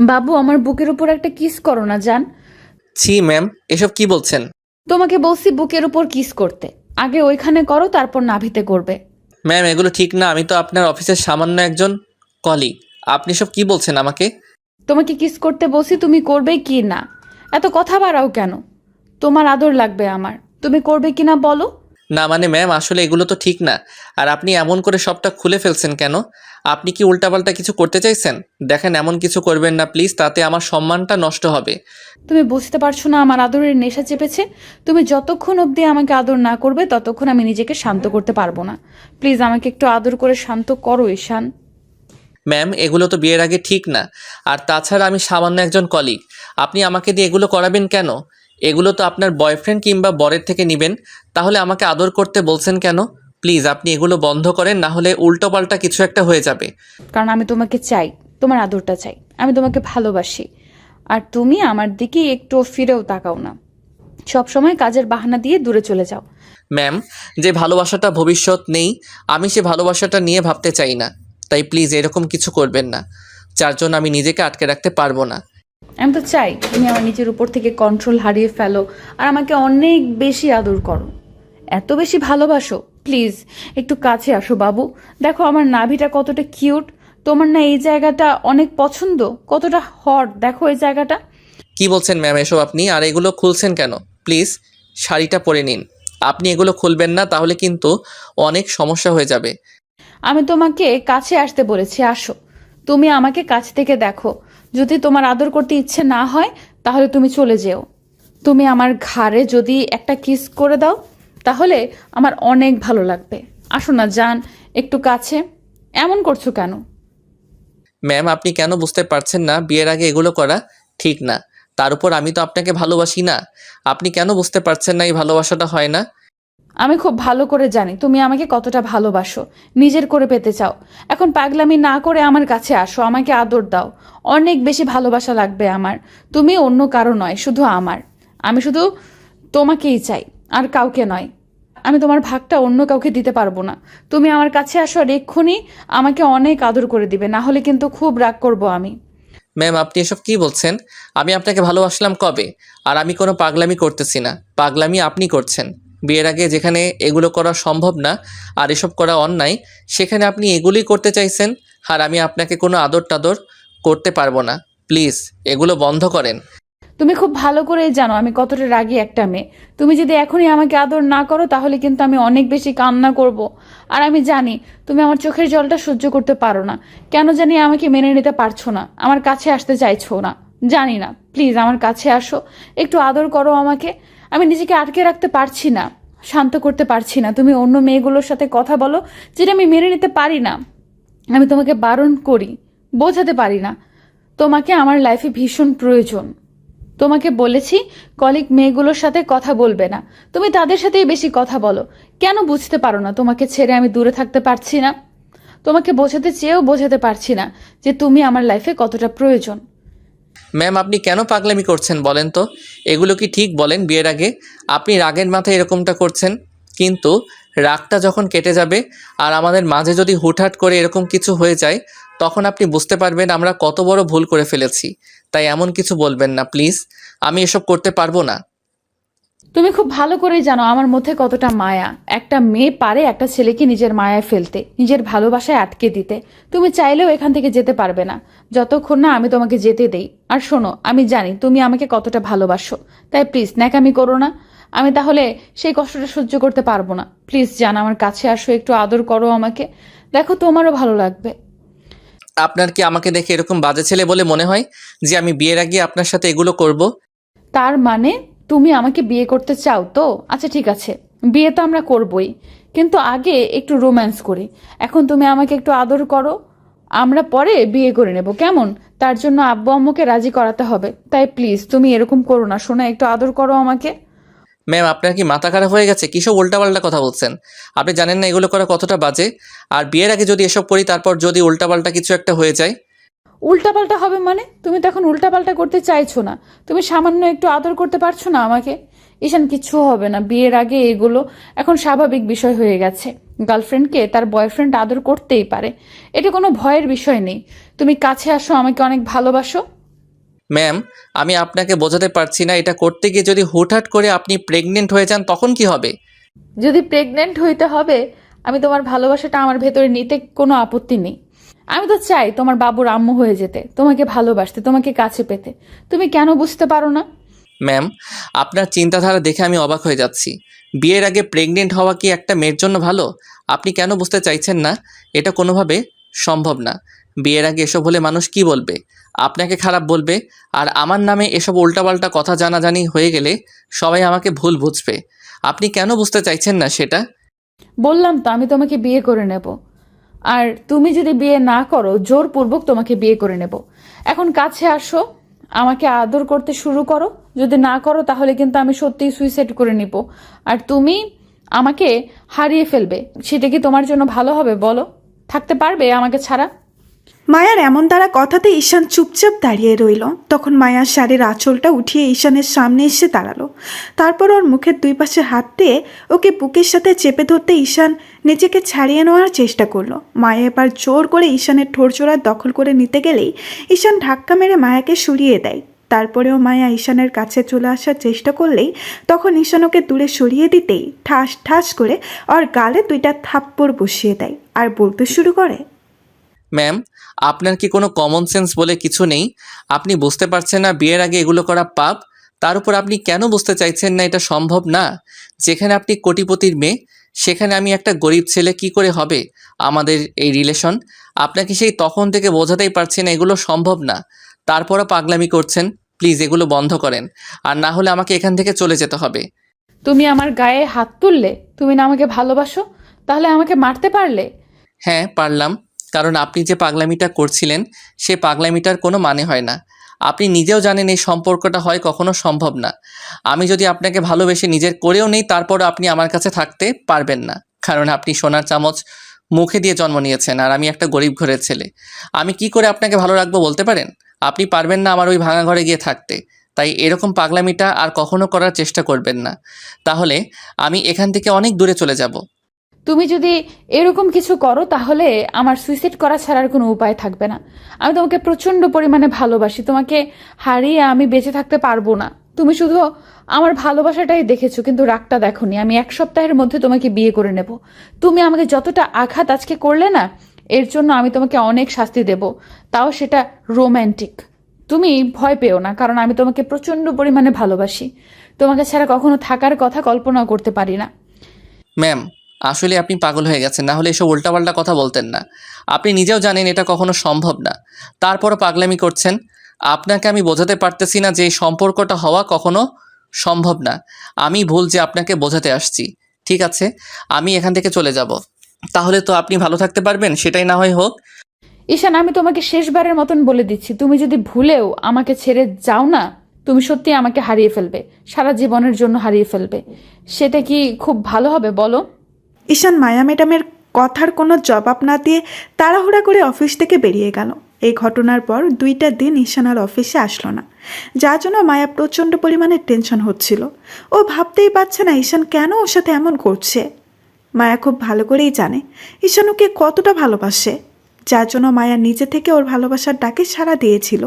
বাবু আমার বুকের উপর একটা কিস করো না জান। ছি ম্যাম এসব কি বলছেন? তোমাকে বলছি বুকের উপর কিস করতে। আগে ওইখানে করো তারপর নাভিতে করবে। ম্যাম এগুলো ঠিক না আমি তো আপনার অফিসের সামান্য একজন কলিগ। আপনি সব কি বলছেন আমাকে? তোমাকে কিস করতে বলছি তুমি করবে কি না? এত কথা বাড়াও কেন? তোমার আদর লাগবে আমার। তুমি করবে কি না বলো? না মানে ম্যাম আসলে এগুলো তো ঠিক না। আর আপনি এমন করে সবটা খুলে ফেলছেন কেন? আপনি কি উল্টাপাল্টা কিছু করতে চাইছেন? দেখেন এমন কিছু করবেন না প্লিজ তাতে আমার সম্মানটা নষ্ট হবে। তুমি বুঝতে পারছ না আমার আদরের নেশা চেপেছে। তুমি যতক্ষণ অবধি আমাকে আদর না করবে ততক্ষণ আমি নিজেকে শান্ত করতে পারব না। প্লিজ আমাকে একটু আদর করে শান্ত করো ঈশান। ম্যাম এগুলো তো বিয়ের আগে ঠিক না। আর তাছাড়া আমি সামান্য একজন কলিগ আপনি আমাকে দিয়ে এগুলো করাবেন কেন? এগুলো তো আপনার বয়ফ্রেন্ড কিংবা বরের থেকে নেবেন। তাহলে আমাকে আদর করতে বলছেন কেন? প্লিজ আপনি এগুলো বন্ধ করেন না হলে উল্টোপাল্টা কিছু একটা হয়ে যাবে। কারণ আমি তোমাকে চাই তোমার আদরটা চাই আমি তোমাকে ভালোবাসি। আর তুমি আমার দিকে একটু ফিরেও তাকাও না। সব সময় কাজের বাহানা দিয়ে দূরে চলে যাও। ম্যাম যে ভালোবাসাটা ভবিষ্যৎ নেই আমি সে ভালোবাসাটা নিয়ে ভাবতে চাই না। তাই প্লিজ এরকম কিছু করবেন না। যার জন্য আমি নিজেকে আটকে রাখতে পারব না। আমি তো চাই তুমি আমার নিজের উপর থেকে কন্ট্রোল হারিয়ে ফেলো আর আমাকে অনেক বেশি আদর করো। এত বেশি ভালোবাসো। প্লিজ একটু কাছে আসো বাবু। দেখো আমার নাভিটা কতটা কিউট তোমার না এই জায়গাটা অনেক পছন্দ। কতটা হট দেখো এই জায়গাটা। কি বলছেন ম্যাম এসব আপনি? আর এগুলো খুলছেন কেন? প্লিজ শাড়িটা পরে নিন। আপনি এগুলো খুলবেন না তাহলে কিন্তু অনেক সমস্যা হয়ে যাবে। আমি তোমাকে কাছে আসতে বলেছি আসো। তুমি আমাকে কাছ থেকে দেখো। যদি তোমার আদর করতে ইচ্ছে না হয়, তাহলে তুমি চলে যেও। তুমি আমার ঘাড়ে যদি একটা কিস করে দাও, তাহলে আমার অনেক ভালো লাগবে। আসো না, যান, একটু কাছে। এমন করছ কেন? ম্যাম, আপনি কেন বুঝতে পারছেন না? বিয়ের আগে এগুলো করা ঠিক না। তার উপর আমি তো আপনাকে ভালোবাসি না। আপনি কেন বুঝতে পারছেন না এই ভালোবাসাটা হয় না? আমি খুব ভালো করে জানি তুমি আমাকে কতটা ভালোবাসো। নিজের করে পেতে চাও। এখন পাগলামি না করে আমার কাছে আসো, আমাকে আদর দাও। অনেক বেশি ভালোবাসা লাগবে আমার। তুমি অন্য কারও নয়, শুধু আমার। আমি শুধু তোমাকেই চাই, আর কাউকে নয়। আমি তোমার ভাগটা অন্য কাউকে দিতে পারব না। তুমি আমার কাছে আসো আর এক্ষুনি আমাকে অনেক আদর করে দিবে, না হলে কিন্তু খুব রাগ করব আমি। ম্যাম, আপনি এসব কি বলছেন? আমি আপনাকে ভালোবাসলাম কবে? আর আমি কোনো পাগলামি করতেছি না। পাগলামি আপনি করছেন। বিয়ের আগে যেখানে এগুলো করা সম্ভব না আর এসব করা অন্যায়, সেখানে আপনি এগুলি করতে চাইছেন আর আমি আপনাকে কোনো আদর টাদর করতে পারব না। প্লিজ, এগুলো বন্ধ করেন। তুমি খুব ভালো করে জানো আমি কতটা রাগী একটা মেয়ে। তুমি যদি এখনই আমাকে আদর না করো, তাহলে কিন্তু আমি অনেক বেশি কান্না করব। আর আমি জানি তুমি আমার চোখের জলটা সহ্য করতে পারো না। কেন জানি আমাকে মেনে নিতে পারছ না। আমার কাছে আসতে চাইছো না। জানি না। প্লিজ, আমার কাছে আসো। একটু আদর করো আমাকে। আমি নিজেকে আটকে রাখতে পারছি না, শান্ত করতে পারছি না। তুমি অন্য মেয়েগুলোর সাথে কথা বলো যেটা আমি মেনে নিতে পারি না। আমি তোমাকে বারণ করি, বোঝাতে পারি না। তোমাকে আমার লাইফে ভীষণ প্রয়োজন। তোমাকে বলেছি কলিগ মেয়েগুলোর সাথে কথা বলবে না। তুমি তাদের সাথেই বেশি কথা বলো। কেন বুঝতে পারো না তোমাকে ছেড়ে আমি দূরে থাকতে পারছি না? তোমাকে বোঝাতে চেয়েও বোঝাতে পারছি না যে তুমি আমার লাইফে কতটা প্রয়োজন। ম্যাম, আপনি কেন পাগলামি করছেন বলেন তো? এগুলো কি ঠিক বলেন বিয়ের আগে? আপনি রাগের মাথায় এরকমটা করছেন। কিন্তু রাগটা যখন কেটে যাবে আর আমাদের মাঝে যদি হুটহাট করে এরকম কিছু হয়ে যায়, তখন আপনি বুঝতে পারবেন আমরা কত বড় ভুল করে ফেলেছি। তাই এমন কিছু বলবেন না, প্লিজ। আমি এসব করতে পারব না। তুমি খুব ভালো করে জানো আমার মধ্যে কতটা মায়া। একটা মেয়ে পারে একটা ছেলেকে নিজের মায়ায় ফেলতে নিজের ভালোবাসায় আটকে দিতে। তুমি চাইলেও এখান থেকে যেতে পারবে না। যতক্ষণ না আমি তোমাকে যেতে দেই। আর শোনো আমি জানি তুমি আমাকে কতটা ভালোবাসো। তাই প্লিজ ন্যাকামি করো না। আমি তাহলে সেই কষ্টটা সহ্য করতে পারব না। প্লিজ জান আমার কাছে আসো একটু আদর করো আমাকে। দেখো তোমারও ভালো লাগবে। আপনার কি আমাকে দেখে এরকম বাজে ছেলে বলে মনে হয় যে আমি বিয়ের আগে আপনার সাথে এগুলো করব? তার মানে তুমি আমাকে বিয়ে করতে চাও তো? আচ্ছা ঠিক আছে। বিয়ে তো আমরা করবই। কিন্তু আগে একটু রোম্যান্স করি। এখন তুমি আমাকে একটু আদর করো। আমরা পরে বিয়ে করে নেব। কেমন? তার জন্য আব্বু আম্মুকে রাজি করাতে হবে। তাই প্লিজ তুমি এরকম করো না। শোনা একটু আদর করো আমাকে। ম্যাম আপনার কি মাথা খারাপ হয়ে গেছে? কিসব উল্টাপাল্টা কথা বলছেন? আপনি জানেন না এগুলো করা কতটা বাজে? আর বিয়ের আগে যদি এসব করি, তারপর যদি উল্টাপাল্টা কিছু একটা হয়ে যায় উল্টাপাল্টা হবে মানে? তুমি তো এখন উল্টাপাল্টা করতে চাইছো না। তুমি সামান্য একটু আদর করতে পারছ না আমাকে? ঈশান কিচ্ছু হবে না। বিয়ের আগে এগুলো এখন স্বাভাবিক বিষয় হয়ে গেছে। গার্লফ্রেন্ডকে তার বয়ফ্রেন্ড আদর করতেই পারে। এটা কোনো ভয়ের বিষয় নেই। তুমি কাছে আসো আমাকে অনেক ভালোবাসো। ম্যাম আমি আপনাকে বোঝাতে পারছি না। এটা করতে গিয়ে যদি হুটহাট করে আপনি প্রেগনেন্ট হয়ে যান তখন কি হবে? যদি প্রেগনেন্ট হইতে হবে আমি তোমার ভালোবাসাটা আমার ভেতরে নিতে কোনো আপত্তি নেই। আমি তো চাই তোমার বাবুর আম্মু হয়ে যেতে তোমাকে ভালোবাসতে তোমাকে কাছে পেতে। তুমি কেন বুঝতে পারো না? ম্যাম আপনার চিন্তাধারা দেখে আমি অবাক হয়ে যাচ্ছি। বিয়ের আগে প্রেগনেন্ট হওয়া কি একটা মেয়ের জন্য ভালো? আপনি কেন বুঝতে চাইছেন না? এটা কোনোভাবে সম্ভব না। বিয়ের আগে এসব হলে মানুষ কি বলবে? আপনাকে খারাপ বলবে? আর আমার নামে এসব উল্টাপাল্টা কথা জানাজানি হয়ে গেলে সবাই আমাকে ভুল বুঝবে। আপনি কেন বুঝতে চাইছেন না সেটা? বললাম তো আমি তোমাকে বিয়ে করে নেব। আর তুমি যদি বিয়ে না করো, জোরপূর্বক তোমাকে বিয়ে করে নেব। এখন কাছে আসো, আমাকে আদর করতে শুরু করো। যদি না করো, তাহলে কিন্তু আমি সত্যিই সুইসাইড করে নিব। আর তুমি আমাকে হারিয়ে ফেলবে, সেটা কি তোমার জন্য ভালো হবে বলো? থাকতে পারবে আমাকে ছাড়া? মায়ার এমন দ্বারা কথাতে ঈশান চুপচাপ দাঁড়িয়ে রইল। তখন মায়ার শাড়ির আঁচলটা উঠিয়ে ঈশানের সামনে এসে দাঁড়াল। তারপর ওর মুখের দুই পাশে হাত দিয়ে ওকে বুকের সাথে চেপে ধরতে ঈশান নিজেকে ছাড়িয়ে নেওয়ার চেষ্টা করল। মায়া এবার জোর করে ঈশানের ঠোরচোড়া দখল করে নিতে গেলেই ঈশান ধাক্কা মেরে মায়াকে সরিয়ে দেয়। তারপরেও মায়া ঈশানের কাছে চলে আসার চেষ্টা করলেই তখন ঈশান ওকে দূরে সরিয়ে দিতেই ঠাস ঠাস করে ওর গালে দুইটা থাপ্পড় বসিয়ে দেয়। আর বলতে শুরু করে ম্যাম আপনার কি কোনো কমন সেন্স বলে কিছু নেই? আপনি বুঝতে পারছেন না বিয়ের আগে এগুলো করা পাপ তার উপর আপনি কেন বুঝতে চাইছেন না এটা সম্ভব না? যেখানে আপনি কোটিপতির মেয়ে সেখানে আমি একটা গরিব ছেলে কি করে হবে? আমাদের এই রিলেশন আপনাকে সেই তখন থেকে বোঝাতেই পারছি না এগুলো সম্ভব না। তারপরও পাগলামি করছেন প্লিজ এগুলো বন্ধ করেন। আর না হলে আমাকে এখান থেকে চলে যেতে হবে। তুমি আমার গায়ে হাত তুললে তুমি না আমাকে ভালোবাসো তাহলে আমাকে মারতে পারলে? হ্যাঁ পারলাম। কারণ আপনি যে পাগলামিটা করছিলেন, সে পাগলামিটার কোনো মানে হয় না। আপনি নিজেও জানেন এই সম্পর্কটা হয় কখনো সম্ভব না। আমি যদি আপনাকে ভালোবেসে নিজের করেও নেই তারপরও আপনি আমার কাছে থাকতে পারবেন না। কারণ আপনি সোনার চামচ মুখে দিয়ে জন্ম নিয়েছেন, আর আমি একটা গরিব ঘরের ছেলে। আমি কি করে আপনাকে ভালো রাখব বলতে পারেন? আপনি পারবেন না আমার ওই ভাঙা ঘরে গিয়ে থাকতে। তাই এরকম পাগলামিটা আর কখনো করার চেষ্টা করবেন না। তাহলে আমি এখান থেকে অনেক দূরে চলে যাব। তুমি যদি এরকম কিছু করো, তাহলে আমার সুইসাইড করা ছাড়ার কোনো উপায় থাকবে না। আমি তোমাকে প্রচণ্ড পরিমাণে ভালোবাসি। তোমাকে হারিয়ে আমি বেঁচে থাকতে পারব না। তুমি শুধু আমার ভালোবাসাটাই দেখেছ, কিন্তু রাগটা দেখোনি। আমি এক সপ্তাহের মধ্যে তোমাকে বিয়ে করে নেব। তুমি আমাকে যতটা আঘাত আজকে করলে না, এর জন্য আমি তোমাকে অনেক শাস্তি দেব। তাও সেটা রোম্যান্টিক তুমি ভয় পেও না, কারণ আমি তোমাকে প্রচণ্ড পরিমাণে ভালোবাসি। তোমাকে ছাড়া কখনো থাকার কথা কল্পনাও করতে পারি না। ম্যাম আসলে আপনি পাগল হয়ে গেছেন, না হলে এসব উল্টাপাল্টা কথা বলতেন না। আপনি নিজেও জানেন এটা কখনো সম্ভব না। তারপরও পাগলামি করছেন। আপনাকে আমি বোঝাতে পারতেছি না যে এই সম্পর্কটা হওয়া কখনো সম্ভব না। আমি ভুল যে আপনাকে বোঝাতে আসছি। ঠিক আছে, আমি এখান থেকে চলে যাব। তাহলে তো আপনি ভালো থাকতে পারবেন, সেটাই না হয় হোক। ঈশান, আমি তোমাকে শেষবারের মতন বলে দিচ্ছি, তুমি যদি ভুলেও আমাকে ছেড়ে যাও না, তুমি সত্যি আমাকে হারিয়ে ফেলবে, সারা জীবনের জন্য হারিয়ে ফেলবে। সেটা কি খুব ভালো হবে, বলো? ঈশান মায়া ম্যাডামের কথার কোনো জবাব না দিয়ে তাড়াহুড়া করে অফিস থেকে বেরিয়ে গেল। এই ঘটনার পর দুইটা দিন ঈশান আর অফিসে আসলো না। যার জন্য মায়া প্রচণ্ড পরিমাণে টেনশন হচ্ছিল। ও ভাবতেই পারছে না ঈশান কেন ওর সাথে এমন করছে। মায়া খুব ভালো করেই জানে ঈশান ওকে কতটা ভালোবাসে। যার জন্য মায়া নিজে থেকে ওর ভালোবাসার ডাকে সাড়া দিয়েছিল।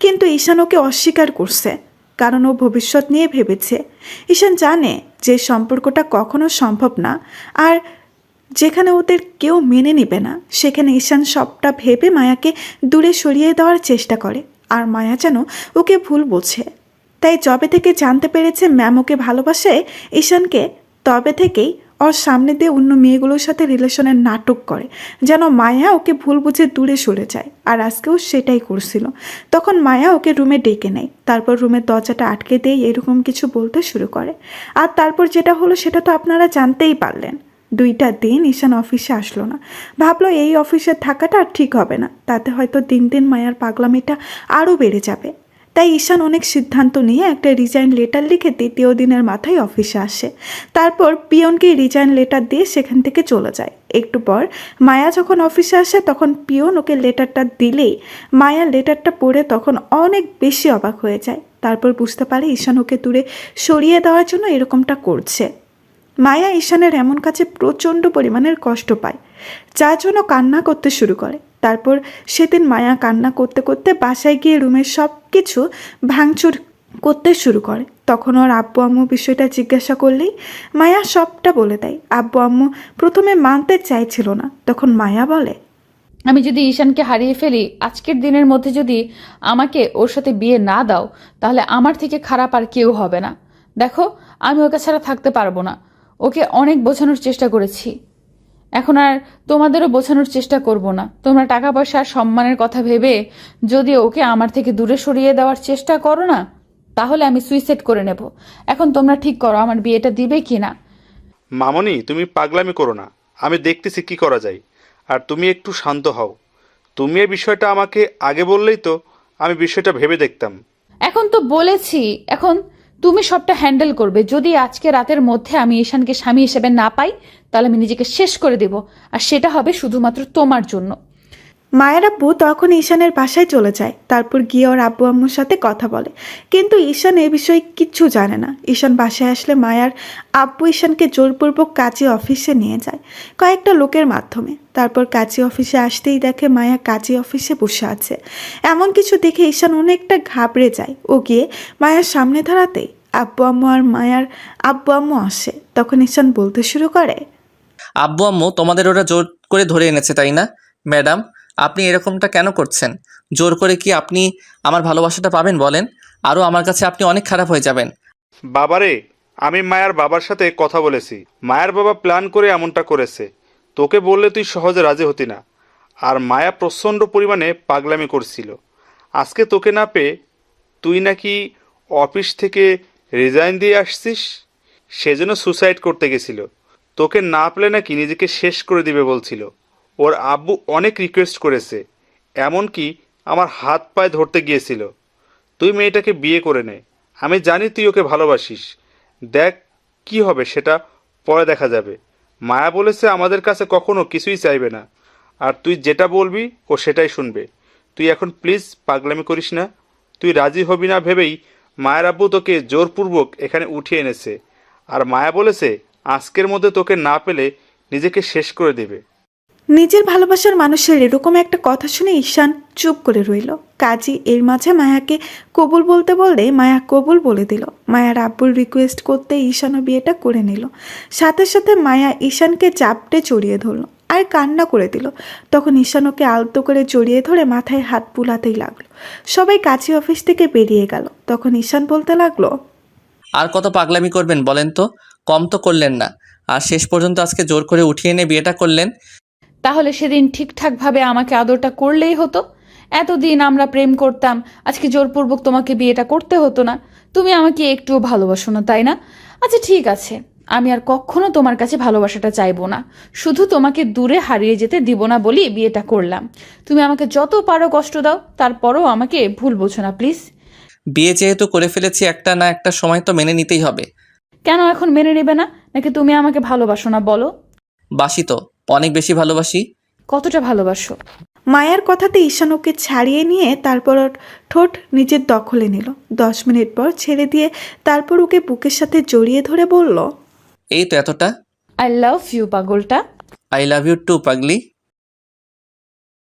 কিন্তু ঈশান ওকে অস্বীকার করছে। কারণ ও ভবিষ্যৎ নিয়ে ভেবেছে। ঈশান জানে যে সম্পর্কটা কখনো সম্ভব না আর যেখানে ওদের কেউ মেনে নেবে না, সেখানে ঈশান সবটা ভেবে মায়াকে দূরে সরিয়ে দেওয়ার চেষ্টা করে আর মায়া যেন ওকে ভুল বোঝে। তাই যবে থেকে জানতে পেরেছে ম্যাম ওকে ভালোবাসে, ঈশানকে তবে থেকেই ওর সামনে দিয়ে অন্য মেয়েগুলোর সাথে রিলেশনের নাটক করে। যেন মায়া ওকে ভুল বুঝে দূরে সরে যায়। আর আজকেও সেটাই করছিল। তখন মায়া ওকে রুমে ডেকে নেয়। তারপর রুমের দরজাটা আটকে দিয়ে এরকম কিছু বলতে শুরু করে। আর তারপর যেটা হলো সেটা তো আপনারা জানতেই পারলেন। দুইটা দিন ঈশান অফিসে আসলো না। ভাবলো এই অফিসে থাকাটা আর ঠিক হবে না। তাতে হয়তো দিন দিন মায়ার পাগলামিটা আরও বেড়ে যাবে। তাই ঈশান অনেক সিদ্ধান্ত নিয়ে একটা রিজাইন লেটার লিখে দ্বিতীয় দিনের মাথায় অফিসে আসে। তারপর পিয়নকে রিজাইন লেটার দিয়ে সেখান থেকে চলে যায়। একটু পর মায়া যখন অফিসে আসে, তখন পিয়ন ওকে লেটারটা দিলেই মায়া লেটারটা পড়ে তখন অনেক বেশি অবাক হয়ে যায়। তারপর বুঝতে পারে ঈশান ওকে দূরে সরিয়ে দেওয়ার জন্য এরকমটা করছে। মায়া ঈশানের এমন কাছে প্রচণ্ড পরিমাণের কষ্ট পায়, যার জন্য কান্না করতে শুরু করে। তারপর সেদিন মায়া কান্না করতে করতে বাসায় গিয়ে রুমের সব কিছু ভাঙচুর করতে শুরু করে। তখন ওর আব্বু আম্মু বিষয়টা জিজ্ঞাসা করলেই মায়া সবটা বলে দেয়। আব্বু আম্মু প্রথমে মানতে চাইছিল না। তখন মায়া বলে, আমি যদি ঈশানকে হারিয়ে ফেলি, আজকের দিনের মধ্যে যদি আমাকে ওর সাথে বিয়ে না দাও, তাহলে আমার থেকে খারাপ আর কেউ হবে না। দেখো, আমি ওকে ছাড়া থাকতে পারব না। ওকে অনেক বোঝানোর চেষ্টা করেছি। এখন আর তোমাদেরও বোঝানোর চেষ্টা করব না। তোমরা টাকা পয়সা আর সম্মানের কথা ভেবে যদি ওকে আমার থেকে দূরে সরিয়ে দেওয়ার চেষ্টা করো না তাহলে আমি সুইসাইড করে নেব। এখন তোমরা ঠিক করো আমার বিয়েটা দিবে কি না। মামনি তুমি পাগলামি করো না। আমি দেখতেছি কি করা যায়। আর তুমি একটু শান্ত হও। তুমি এই বিষয়টা আমাকে আগে বললেই তো আমি বিষয়টা ভেবে দেখতাম। এখন তো বলেছি। এখন তুমি সবটা হ্যান্ডেল করবে। যদি আজকে রাতের মধ্যে আমি ঈশানকে স্বামী হিসেবে না পাই, তাহলে আমি নিজেকে শেষ করে দেব। আর সেটা হবে শুধুমাত্র তোমার জন্য। মায়ের আব্বু তখন ঈশানের বাসায় চলে যায়। তারপর গিয়ে ওর আব্বু আম্মুর সাথে কথা বলে। কিন্তু ঈশান এ বিষয়ে কিচ্ছু জানে না। ঈশান বাসায় আসলে মায়ার আব্বু ঈশানকে জোরপূর্বক কাজী অফিসে নিয়ে যায়। কয়েকটা লোকের মাধ্যমে। তারপর কাজী অফিসে আসতেই দেখে মায়া কাজী অফিসে বসে আছে। এমন কিছু দেখে ঈশান অনেকটা ঘাবড়ে যায়। ও গিয়ে মায়ার সামনে দাঁড়াতেই আব্বু আম্মু আর মায়ার আব্বু আম্মু আসে। তখন ঈশান বলতে শুরু করে, আব্বু আম্মু, তোমাদের ওরা জোর করে ধরে এনেছে, তাই না? ম্যাডাম আপনি এরকমটা কেন করছেন? জোর করে কি আপনি আমার ভালোবাসাটা পাবেন বলেন? আরও আমার কাছে আপনি অনেক খারাপ হয়ে যাবেন। বাবারে, আমি মায়ার বাবার সাথে কথা বলেছি। মায়ার বাবা প্ল্যান করে এমনটা করেছে। তোকে বললে তুই সহজে রাজি হতি না। আর মায়া প্রচণ্ড পরিমাণে পাগলামি করছিল। আজকে তোকে না পেয়ে তুই নাকি অফিস থেকে রিজাইন দিয়ে আসছিস? সেজন্য সুসাইড করতে গেছিল। তোকে না পেলে নাকি নিজেকে শেষ করে দিবে বলছিল। ওর আব্বু অনেক রিকোয়েস্ট করেছে, এমনকি আমার হাত পায়ে ধরতে গিয়েছিল। তুই মেয়েটাকে বিয়ে করে নে, আমি জানি তুই ওকে ভালোবাসিস। দেখ, কি হবে সেটা পরে দেখা যাবে। মায়া বলেছে আমাদের কাছে কখনো কিছুই চাইবে না, আর তুই যেটা বলবি ও সেটাই শুনবে। তুই এখন প্লিজ পাগলামি করিস না। তুই রাজি হবি না ভেবেই মায়ের আব্বু তোকে জোরপূর্বক এখানে উঠিয়ে এনেছে। আর মায়া বলেছে, আজকের মধ্যে তোকে না পেলে নিজেকে শেষ করে দেবে। নিজের ভালোবাসার মানুষের এরকম একটা কথা শুনে ঈশান চুপ করে রইল। কাজী এর মাঝে মায়াকে কবুল বলতে বললে মায়া কবুল বলে দিল। মায়ার আব্বুর রিকোয়েস্ট করতে ঈশানও বিয়েটা করে নিল। সাথে সাথে মায়া ঈশানকে চাপটে চড়িয়ে ধরল আর কান্না করে দিল। তখন ঈশান ওকে আলতো করে জড়িয়ে ধরে মাথায় হাত বুলাতেই লাগল। সবাই কাজী অফিস থেকে বেরিয়ে গেল। তখন ঈশান বলতে লাগল, আর কত পাগলামি করবেন বলেন তো? কম তো করলেন না। আর শেষ পর্যন্ত আজকে জোর করে উঠিয়ে এনে বিয়েটা করলেন? তাহলে সেদিন ঠিকঠাকভাবে আমাকে আদরটা করলেই হতো। এতদিন আমরা প্রেম করতাম আজকে জোরপূর্বক তোমাকে বিয়েটা করতে হতো না। তুমি আমাকে একটুও ভালোবাসো না তাই না? আচ্ছা ঠিক আছে। আমি আর কখনো তোমার কাছে ভালোবাসাটা চাইব না। শুধু তোমাকে দূরে হারিয়ে যেতে দিব না বলি বিয়েটা করলাম। তুমি আমাকে যত পারো কষ্ট দাও তারপরও আমাকে ভুল বোঝো না প্লিজ। বিয়ে যেহেতু করে ফেলেছি একটা না একটা সময় তো মেনে নিতেই হবে। কেন এখন মেনে নেবে না? নাকি তুমি আমাকে ভালোবাসো না বলো। বাসি তো। অনেক বেশি ভালোবাসি। কতটা ভালোবাসো? মায়ার কথাতে ঈশান ওকে ছাড়িয়ে নিয়ে তারপর ওর ঠোঁট নিজের দখলে নিল। দশ মিনিট পর ছেড়ে দিয়ে তারপর ওকে বুকের সাথে জড়িয়ে ধরে বলল এই তো এতটা। আই লাভ ইউ পাগলটা। আই লাভ ইউ টু পাগলি।